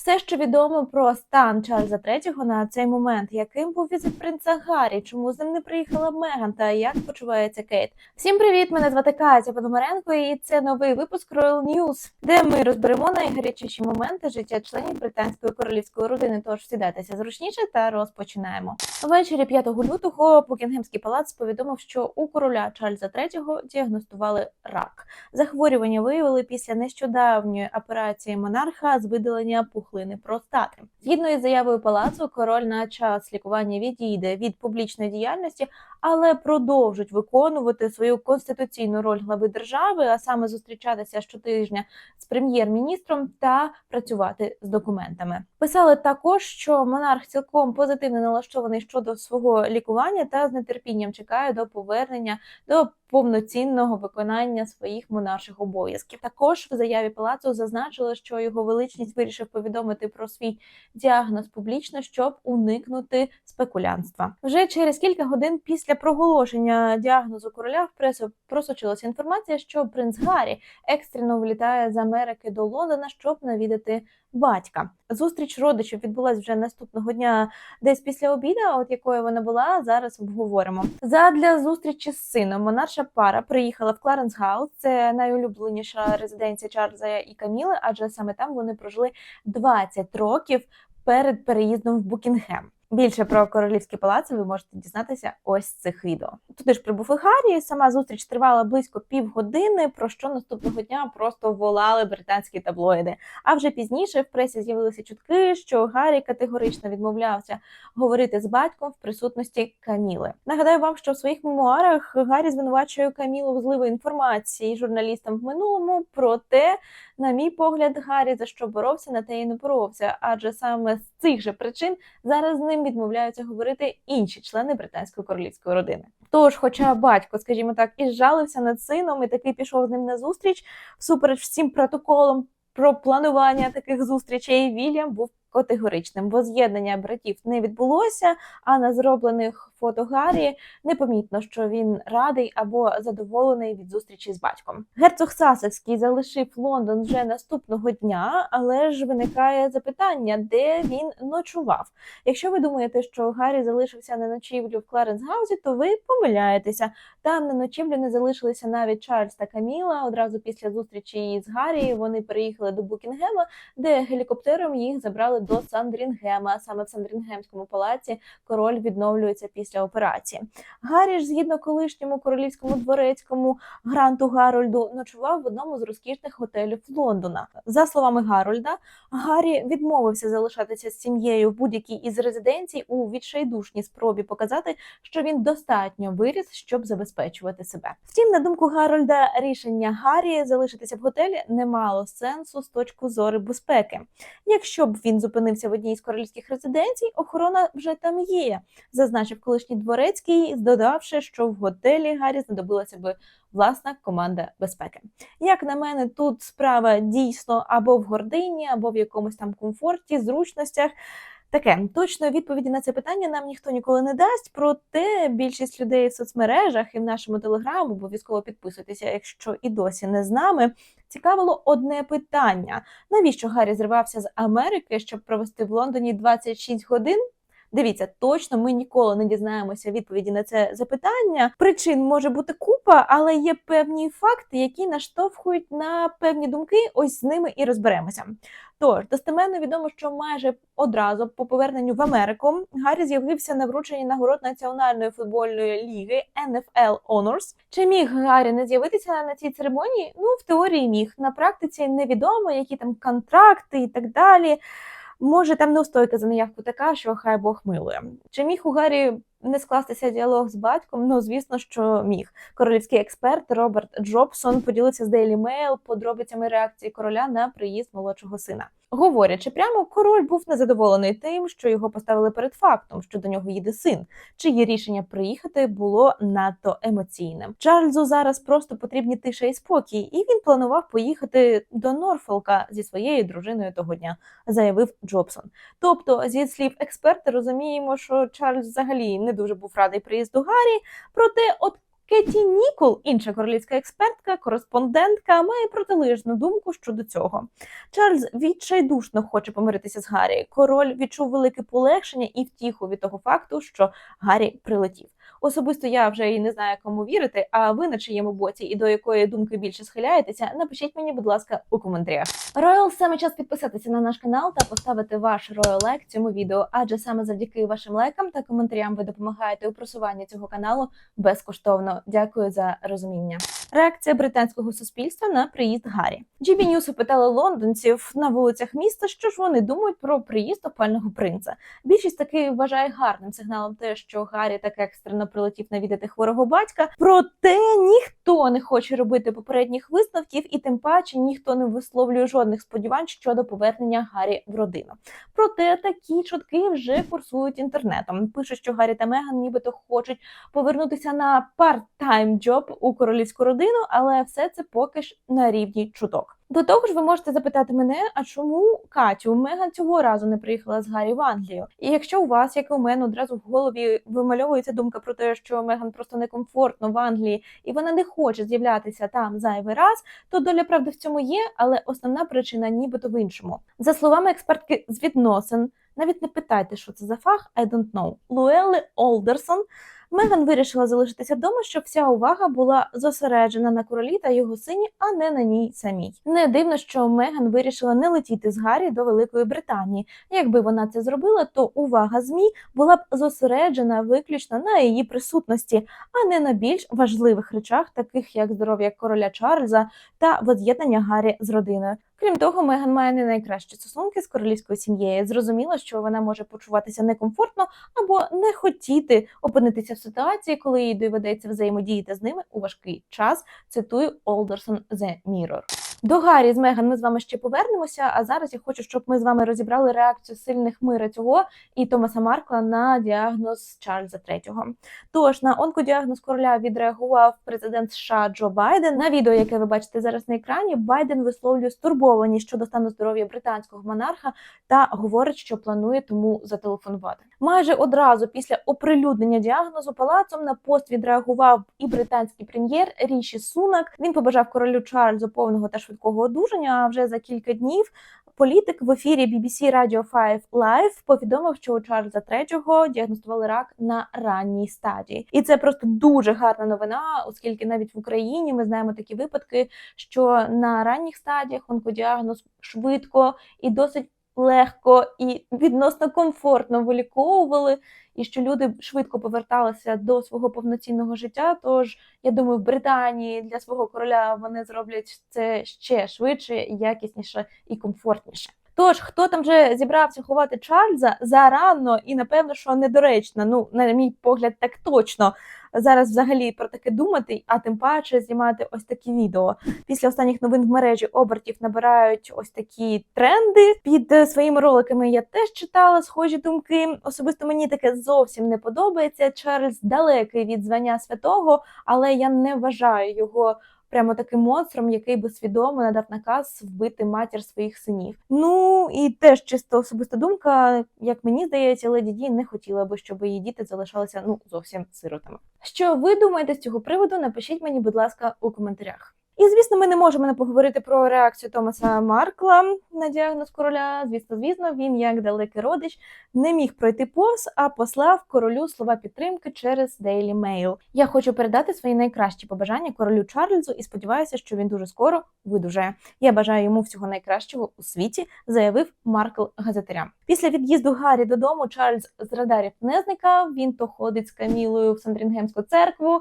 Все, що відомо про стан Чарльза III на цей момент, яким був візит принца Гаррі, чому з ним не приїхала Меган та як почувається Кейт. Всім привіт! Мене звати Катя Пономаренко, і це новий випуск Royal News, де ми розберемо найгарячіші моменти життя членів британської королівської родини. Тож сідайтеся зручніше та розпочинаємо. Ввечері 5 лютого Букінгемський палац повідомив, що у короля Чарльза III діагностували рак. Захворювання виявили після нещодавньої операції монарха з видалення пухлини простати. Згідно із заявою палацу, король на час лікування відійде від публічної діяльності, але продовжить виконувати свою конституційну роль глави держави, а саме зустрічатися щотижня з прем'єр-міністром та працювати з документами. Писали також, що монарх цілком позитивно налаштований щодо свого лікування та з нетерпінням чекає до повернення до повноцінного виконання своїх монарших обов'язків. Також в заяві палацу зазначили, що його величність вирішив повідомити про свій діагноз публічно, щоб уникнути спекулянства. Вже через кілька годин після проголошення діагнозу короля в пресу просочилася інформація, що принц Гаррі екстрено влітає з Америки до Лондона, щоб навідати батька. Зустріч родичів відбулася вже наступного дня, десь після обіда, от якою вона була, зараз обговоримо. Задля зустрічі з сином монарша пара приїхала в Кларенс Гаус. Це найулюбленіша резиденція Чарльза і Каміли, адже саме там вони прожили 20 років перед переїздом в Букінгем. Більше про королівські палаци ви можете дізнатися ось цих відео. Туди ж прибув і Гаррі. Сама зустріч тривала близько півгодини. Про що наступного дня просто волали британські таблоїди. А вже пізніше в пресі з'явилися чутки, що Гаррі категорично відмовлявся говорити з батьком в присутності Каміли. Нагадаю вам, що в своїх мемуарах Гаррі звинувачує Камілу в зливу інформації журналістам в минулому. Проте, на мій погляд, Гаррі за що боровся, на те і не боровся. Адже саме з цих же причин зараз з ним відмовляються говорити інші члени британської королівської родини. Тож, хоча батько, скажімо так, і жалився над сином, і таки пішов з ним на зустріч, всупереч всім протоколам про планування таких зустрічей, Вільям був категоричним, бо з'єднання братів не відбулося. А на зроблених фото Гаррі непомітно, що він радий або задоволений від зустрічі з батьком. Герцог Сасекський залишив Лондон вже наступного дня, але ж виникає запитання, де він ночував. Якщо ви думаєте, що Гаррі залишився на ночівлю в Кларенс-Гаузі, то ви помиляєтеся. Там на ночівлю не залишилися навіть Чарльз та Каміла. Одразу після зустрічі з Гаррі вони переїхали до Букінгема, де гелікоптером їх забрали до Сандрінгема. Саме в Сандрінгемському палаці король відновлюється після операції. Гаррі ж, згідно колишньому королівському дворецькому гранту Гарольду, ночував в одному з розкішних готелів Лондона. За словами Гарольда, Гаррі відмовився залишатися з сім'єю в будь-якій із резиденцій у відчайдушній спробі показати, що він достатньо виріс, щоб забезпечувати себе. Втім, на думку Гарольда, рішення Гаррі залишитися в готелі не мало сенсу з точки зору безпеки. Якщо б він зупинився в одній з королівських резиденцій, охорона вже там є, зазначив колишній дворецький, додавши, що в готелі Гаррі знадобилася би власна команда безпеки. Як на мене, тут справа дійсно або в гордині, або в якомусь там комфорті, зручностях. Таке точної відповіді на це питання нам ніхто ніколи не дасть. Проте більшість людей в соцмережах і в нашому телеграму обов'язково підписуйтеся, якщо і досі не з нами. Цікавило одне питання: навіщо Гаррі зривався з Америки, щоб провести в Лондоні 26 годин? Дивіться, точно ми ніколи не дізнаємося відповіді на це запитання. Причин може бути купа, але є певні факти, які наштовхують на певні думки. Ось з ними і розберемося. Тож достеменно відомо, що майже одразу по поверненню в Америку Гаррі з'явився на врученні нагород національної футбольної ліги NFL Honors. Чи міг Гаррі не з'явитися на цій церемонії? Ну в теорії міг. На практиці невідомо, які там контракти і так далі. Може, там неустойка за неявку така, що хай Бог милує. Чи міг у Гаррі не скластися діалог з батьком? Ну, звісно, що міг. Королівський експерт Роберт Джобсон поділився з Daily Mail подробицями реакції короля на приїзд молодшого сина. Говорячи прямо, король був незадоволений тим, що його поставили перед фактом, що до нього їде син, чиє рішення приїхати було надто емоційним. Чарльзу зараз просто потрібні тиша і спокій, і він планував поїхати до Норфолка зі своєю дружиною того дня, заявив Джобсон. Тобто, зі слів експерта, розуміємо, що Чарльз взагалі не дуже був радий приїзду Гаррі, проте от Кеті Нікол, інша королівська експертка, кореспондентка, має протилежну думку щодо цього. Чарльз відчайдушно хоче помиритися з Гаррі. Король відчув велике полегшення і втіху від того факту, що Гаррі прилетів. Особисто я вже і не знаю, кому вірити. А ви на чиєму боці і до якої думки більше схиляєтеся? Напишіть мені, будь ласка, у коментарях. Роял саме час підписатися на наш канал та поставити ваш роял лайк цьому відео, адже саме завдяки вашим лайкам та коментарям ви допомагаєте у просуванні цього каналу безкоштовно. Дякую за розуміння. Реакція британського суспільства на приїзд Гаррі. GB News опитали лондонців на вулицях міста, що ж вони думають про приїзд опального принца. Більшість таки вважає гарним сигналом те, що Гаррі так екстрено прилетів навідати хворого батька. Проте ніхто не хоче робити попередніх висновків, і тим паче ніхто не висловлює жодних сподівань щодо повернення Гаррі в родину. Проте такі чутки вже курсують інтернетом. Пишуть, що Гаррі та Меган нібито хочуть повернутися на парт-тайм джоб у королівську родину, але все це поки ж на рівні чуток. До того ж, ви можете запитати мене, а чому Катю Меган цього разу не приїхала з Гаррі в Англію? І якщо у вас, як і у мене, одразу в голові вимальовується думка про те, що Меган просто некомфортно в Англії і вона не хоче з'являтися там зайвий раз, то доля правди в цьому є, але основна причина нібито в іншому. За словами експертки з відносин, навіть не питайте, що це за фах, I don't know. Луелли Олдерсон. Меган вирішила залишитися вдома, щоб вся увага була зосереджена на королі та його сині, а не на ній самій. Не дивно, що Меган вирішила не летіти з Гаррі до Великої Британії. Якби вона це зробила, то увага змі була б зосереджена виключно на її присутності, а не на більш важливих речах, таких як здоров'я короля Чарльза та воз'єднання Гаррі з родиною. Крім того, Меган має не найкращі стосунки з королівською сім'єю. Зрозуміло, що вона може почуватися некомфортно або не хотіти опинитися в ситуації, коли їй доведеться взаємодіяти з ними у важкий час. Цитую Олдерсон The Mirror. До Гаррі з Меган ми з вами ще повернемося. А зараз я хочу, щоб ми з вами розібрали реакцію сильних мира цього і Томаса Маркла на діагноз Чарльза III. Тож на онкодіагноз короля відреагував президент США Джо Байден. На відео, яке ви бачите зараз на екрані, Байден висловлює стурбованість щодо стану здоров'я британського монарха та говорить, що планує тому зателефонувати. Майже одразу після оприлюднення діагнозу палацом на пост відреагував і британський прем'єр Ріші Сунак. Він побажав королю Чарльзу повного та одужання. А вже за кілька днів політик в ефірі BBC Radio 5 Live повідомив, що у Чарльза III діагностували рак на ранній стадії, і це просто дуже гарна новина, оскільки навіть в Україні ми знаємо такі випадки, що на ранніх стадіях онкодіагноз швидко і досить легко і відносно комфортно виліковували, і що люди швидко поверталися до свого повноцінного життя. Тож я думаю, в Британії для свого короля вони зроблять це ще швидше, якісніше і комфортніше. Тож, хто там вже зібрався ховати Чарльза зарано і напевно, що недоречно. Ну, на мій погляд, так точно зараз взагалі про таке думати, а тим паче знімати ось такі відео. Після останніх новин в мережі обертів набирають ось такі тренди. Під е, своїми роликами я теж читала схожі думки. Особисто мені таке зовсім не подобається. Чарльз далекий від звання святого, але я не вважаю його. Прямо таким монстром, який би свідомо надав наказ вбити матір своїх синів. Ну і теж чисто особиста думка, як мені здається, леді Ді не хотіла би, щоб її діти залишалися ну зовсім сиротами. Що ви думаєте з цього приводу? Напишіть мені, будь ласка, у коментарях. І звісно, ми не можемо не поговорити про реакцію Томаса Маркла на діагноз короля. Звісно, звісно, він, як далекий родич, не міг пройти повз, а послав королю слова підтримки через Daily Mail. Я хочу передати свої найкращі побажання королю Чарльзу і сподіваюся, що він дуже скоро видужає. Я бажаю йому всього найкращого у світі, заявив Маркл газетарям. Після від'їзду Гаррі додому Чарльз з радарів не зникав. Він то ходить з Камілою в Сандрінгемську церкву,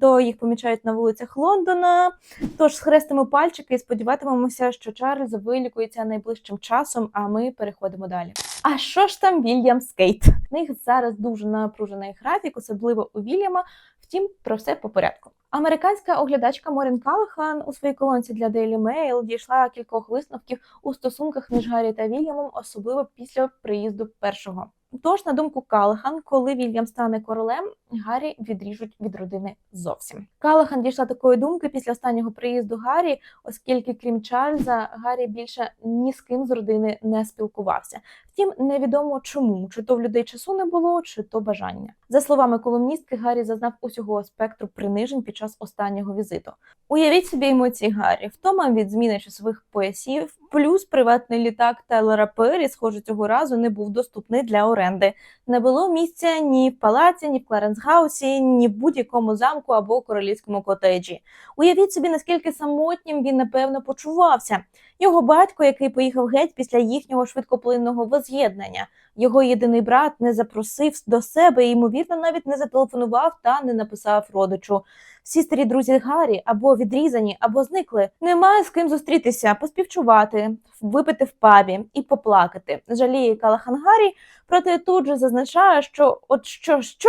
то їх помічають на вулицях Лондона. Тож схрестимо пальчики і сподіватимемося, що Чарльз вилікується найближчим часом, а ми переходимо далі. А що ж там Вільям Скейт? В них зараз дуже напружений графік, особливо у Вільяма. Втім, про все по порядку. Американська оглядачка Морін Калахан у своїй колонці для Daily Mail дійшла кількох висновків у стосунках між Гаррі та Вільямом, особливо після приїзду першого. Тож, на думку Калахан, коли Вільям стане королем, Гаррі відріжуть від родини зовсім. Калахан дійшла такої думки після останнього приїзду Гаррі, оскільки, крім Чарльза, Гаррі більше ні з ким з родини не спілкувався. Втім, невідомо чому, чи то в людей часу не було, чи то бажання. За словами колумністки, Гаррі зазнав усього спектру принижень під час останнього візиту. Уявіть собі емоції Гаррі, втома від зміни часових поясів, плюс приватний літак Телера Пері, схоже, цього разу не був доступний для оренди. Не було місця ні в палаці, ні в Кларенс-хаусі, ні в будь-якому замку або королівському котеджі. Уявіть собі, наскільки самотнім він напевно почувався. Його батько, який поїхав геть після їхнього швидкоплинного воз'єднання. Його єдиний брат не запросив до себе і, ймовірно, навіть не зателефонував та не написав родичу. Всі старі друзі Гаррі або відрізані, або зникли. Немає з ким зустрітися, поспівчувати, випити в пабі і поплакати. Жаліє Калахан Гаррі, проте тут же зазначає, що от що що.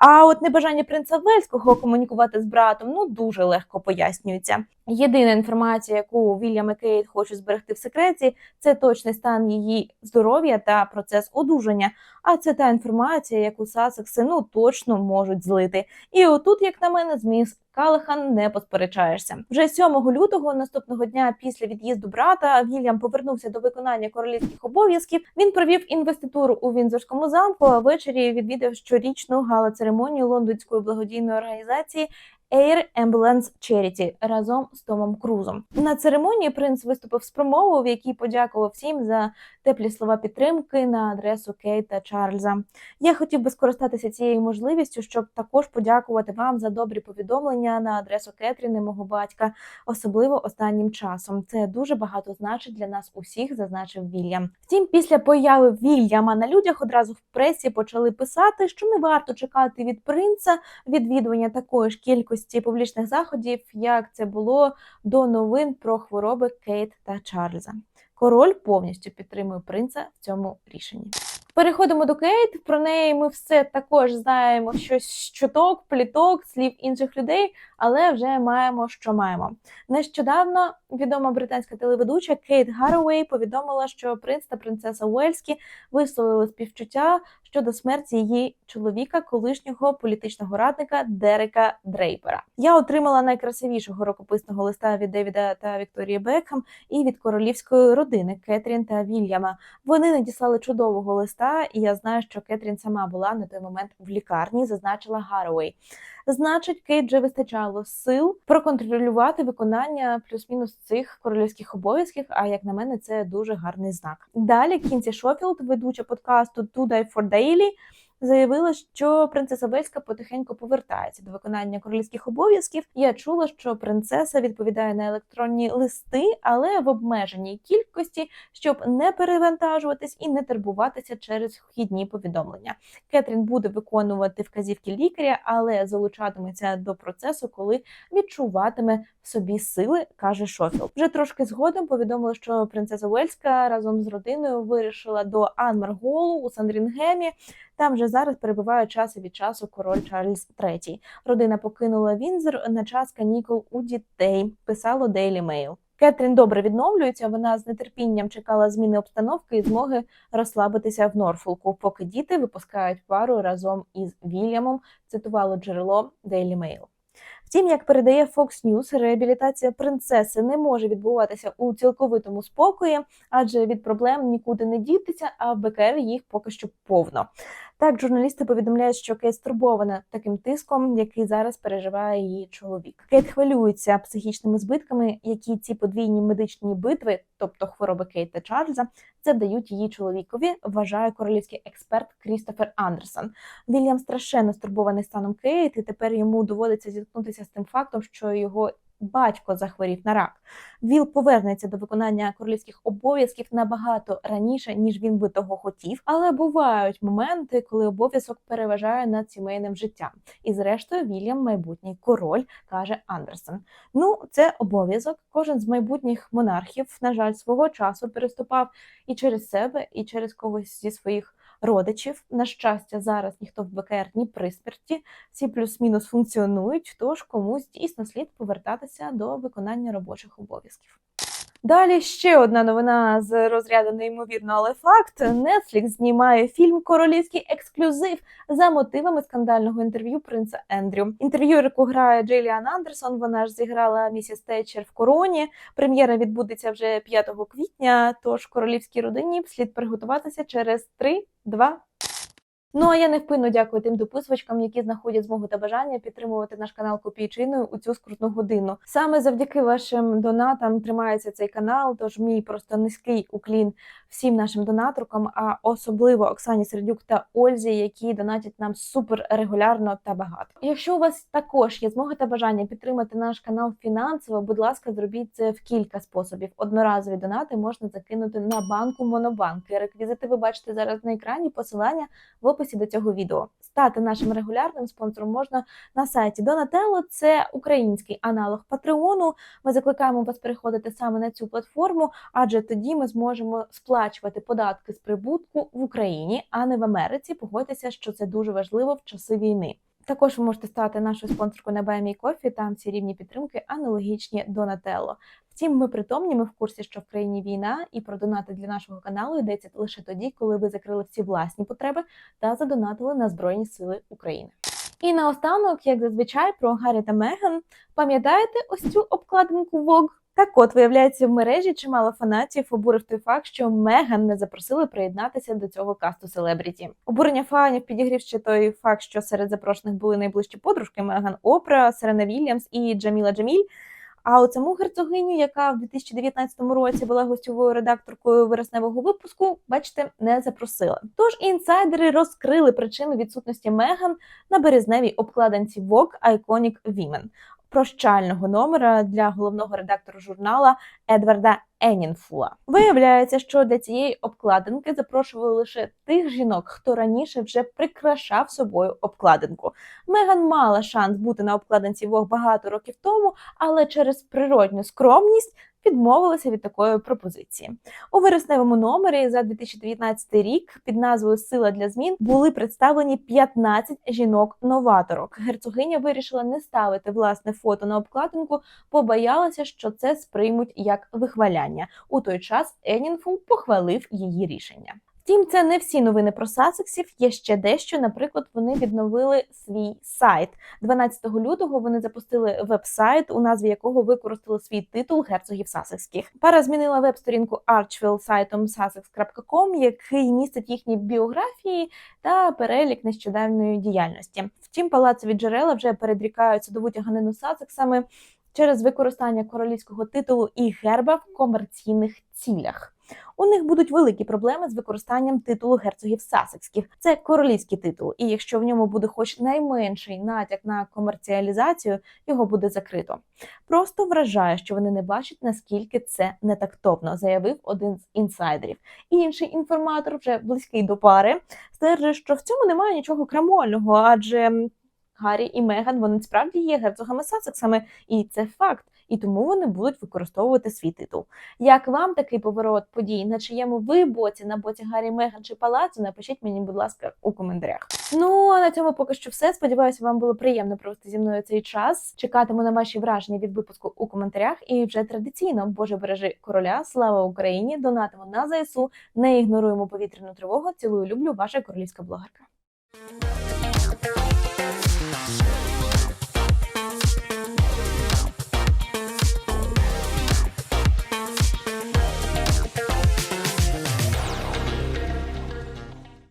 А от небажання принца Вельського комунікувати з братом ну дуже легко пояснюється. Єдина інформація, яку Вільям і Кейт хочуть зберегти в секреті, це точний стан її здоров'я та процес одужання. А це та інформація, яку Сасекси ну точно можуть злити. І отут, як на мене, зміс Калахан не посперечаєшся. Вже 7 лютого, наступного дня після від'їзду брата, Вільям повернувся до виконання королівських обов'язків. Він провів інвеституру у Вінзорському замку. А ввечері відвідав щорічну гала-церемонію лондонської благодійної організації. Air Ambulance Charity разом з Томом Крузом на церемонії принц виступив з промовою, в якій подякував всім за теплі слова підтримки на адресу Кейт та Чарльза. Я хотів би скористатися цією можливістю, щоб також подякувати вам за добрі повідомлення на адресу Кетрін і мого батька, особливо останнім часом. Це дуже багато значить для нас усіх, зазначив Вільям. Втім, після появи Вільяма на людях одразу в пресі почали писати, що не варто чекати від принца відвідування такої ж кількості публічних заходів, як це було до новин про хвороби Кейт та Чарльза. Король повністю підтримує принца в цьому рішенні. Переходимо до Кейт. Про неї ми все також знаємо щось чуток, пліток, слів інших людей, але вже маємо, що маємо. Нещодавно відома британська телеведуча Кейт Гарровей повідомила, що принц та принцеса Уельські висловили співчуття щодо смерті її чоловіка, колишнього політичного радника Дерека Дрейпера. Я отримала найкрасивішого рукописного листа від Девіда та Вікторії Бекхам і від королівської родини Кетрін та Вільяма. Вони надіслали чудового листа, і я знаю, що Кетрін сама була на той момент в лікарні, зазначила Гарровей. Значить, Кейджі вистачало сил проконтролювати виконання плюс-мінус цих королівських обов'язків. А як на мене, це дуже гарний знак. Далі Кінці Шофілд, ведуча подкасту «Two Die for Daily», Заявила, що принцеса Вельська потихеньку повертається до виконання королівських обов'язків. Я чула, що принцеса відповідає на електронні листи, але в обмеженій кількості, щоб не перевантажуватись і не турбуватися через вхідні повідомлення. Кетрін буде виконувати вказівки лікаря, але залучатиметься до процесу, коли відчуватиме собі сили, каже Шофілд. Вже трошки згодом повідомили, що принцеса Вельська разом з родиною вирішила до Анмарголу у Сандрінгемі. Там же зараз перебуває час від часу король Чарльз III. Родина покинула Вінзор на час канікул у дітей. Писало Daily Mail. Кетрін добре відновлюється. Вона з нетерпінням чекала зміни обстановки і змоги розслабитися в Норфолку, поки діти випускають пару разом із Вільямом. Цитувало джерело Daily Mail. Втім, як передає Fox News, реабілітація принцеси не може відбуватися у цілковитому спокої, адже від проблем нікуди не дітися, а в БКР їх поки що повно. Так, журналісти повідомляють, що Кейт стурбована таким тиском, який зараз переживає її чоловік. Кейт хвилюється психічними збитками, які ці подвійні медичні битви, тобто хвороби Кейт та Чарльза, завдають її чоловікові. Вважає королівський експерт Крістофер Андерсон. Вільям страшенно стурбований станом Кейт, і тепер йому доводиться зіткнутися з тим фактом, що його батько захворів на рак. Віл повернеться до виконання королівських обов'язків набагато раніше, ніж він би того хотів. Але бувають моменти, коли обов'язок переважає над сімейним життям. І, зрештою, Вільям майбутній король, каже Андерсон. Ну, це обов'язок. Кожен з майбутніх монархів, на жаль, свого часу переступав і через себе, і через когось зі своїх родичів. На щастя, зараз ніхто в БКР ні при смерті, всі плюс-мінус функціонують, тож комусь дійсно слід повертатися до виконання робочих обов'язків. Далі ще одна новина з розряду неймовірно, але факт. Netflix знімає фільм Королівський ексклюзив за мотивами скандального інтерв'ю принца Ендрю. Інтерв'юерку грає Джиліан Андерсон. Вона ж зіграла місіс Тетчер в короні. Прем'єра відбудеться вже 5 квітня. Тож королівській родині слід приготуватися через 3, 2, Ну а я невпинно дякую тим дописувачкам, які знаходять змогу та бажання підтримувати наш канал копійчиною у цю скрутну годину. Саме завдяки вашим донатам тримається цей канал. Тож мій просто низький уклін всім нашим донаторкам, а особливо Оксані Сердюк та Ользі, які донатять нам супер регулярно та багато. Якщо у вас також є змога та бажання підтримати наш канал фінансово, будь ласка, зробіть це в кілька способів. Одноразові донати можна закинути на банку Монобанк. Реквізити ви бачите зараз на екрані. Посилання в описі до цього відео. Стати нашим регулярним спонсором можна на сайті Donatello. Це український аналог Патреону. Ми закликаємо вас переходити саме на цю платформу, адже тоді ми зможемо сплачувати податки з прибутку в Україні, а не в Америці. Погодьтеся, що це дуже важливо в часи війни. Також ви можете стати нашою спонсоркою на BMI Coffee, Там ці рівні підтримки аналогічні Donatello. Втім, ми притомні, ми в курсі, що в країні війна, і про донати для нашого каналу йдеться лише тоді, коли ви закрили всі власні потреби та задонатили на Збройні Сили України. І наостанок, як зазвичай, про Гаррі та Меган. Пам'ятаєте ось цю обкладинку Vogue? Так от, виявляється, в мережі чимало фанатів обурив той факт, що Меган не запросили приєднатися до цього касту селебріті. Обурення фанів підігрів ще той факт, що серед запрошених були найближчі подружки Меган Опра, Серена Вільямс і Джаміла Джаміль. А от саму герцогиню, яка в 2019 році була гостьовою редакторкою вересневого випуску, бачите, не запросили. Тож інсайдери розкрили причину відсутності Меган на березневій обкладинці Vogue Iconic Women прощального номера для головного редактора журнала Едварда Енінфула. Виявляється, що для цієї обкладинки запрошували лише тих жінок, хто раніше вже прикрашав собою обкладинку. Меган мала шанс бути на обкладинці вог багато років тому, але через природню скромність відмовилася від такої пропозиції. У вересневому номері за 2019 рік під назвою Сила для змін були представлені 15 жінок-новаторок. Герцогиня вирішила не ставити власне фото на обкладинку, бо боялася, що це сприймуть як вихваляння. У той час Енінфу похвалив її рішення. Втім, це не всі новини про сасексів. Є ще дещо. Наприклад, вони відновили свій сайт 12 лютого. Вони запустили веб-сайт, у назві якого використали свій титул герцогів сасекських. Пара змінила веб-сторінку Archville сайтом sussex.com, який містить їхні біографії та перелік нещодавньої діяльності. Втім, палацові джерела вже передрікають судову тяганину Сасексами через використання королівського титулу і герба в комерційних цілях. У них будуть великі проблеми з використанням титулу герцогів Сасекських. Це королівський титул, і якщо в ньому буде хоч найменший натяк на комерціалізацію, його буде закрито. Просто вражає, що вони не бачать, наскільки це нетактовно, заявив один з інсайдерів. Інший інформатор, вже близький до пари, стверджує, що в цьому немає нічого крамольного, адже Гаррі і Меган вони справді є герцогами Сасексами, і це факт. І тому вони будуть використовувати свій титул. Як вам такий поворот подій? На чиєму ви боці на боці Гаррі Меган чи Палацу? Напишіть мені, будь ласка, у коментарях. Ну а на цьому поки що все. Сподіваюся, вам було приємно провести зі мною цей час. Чекатиму на ваші враження від випуску у коментарях. І вже традиційно, Боже бережи короля, слава Україні! Донатимо на ЗСУ, не ігноруємо повітряну тривогу. Цілую, люблю, ваша королівська блогерка.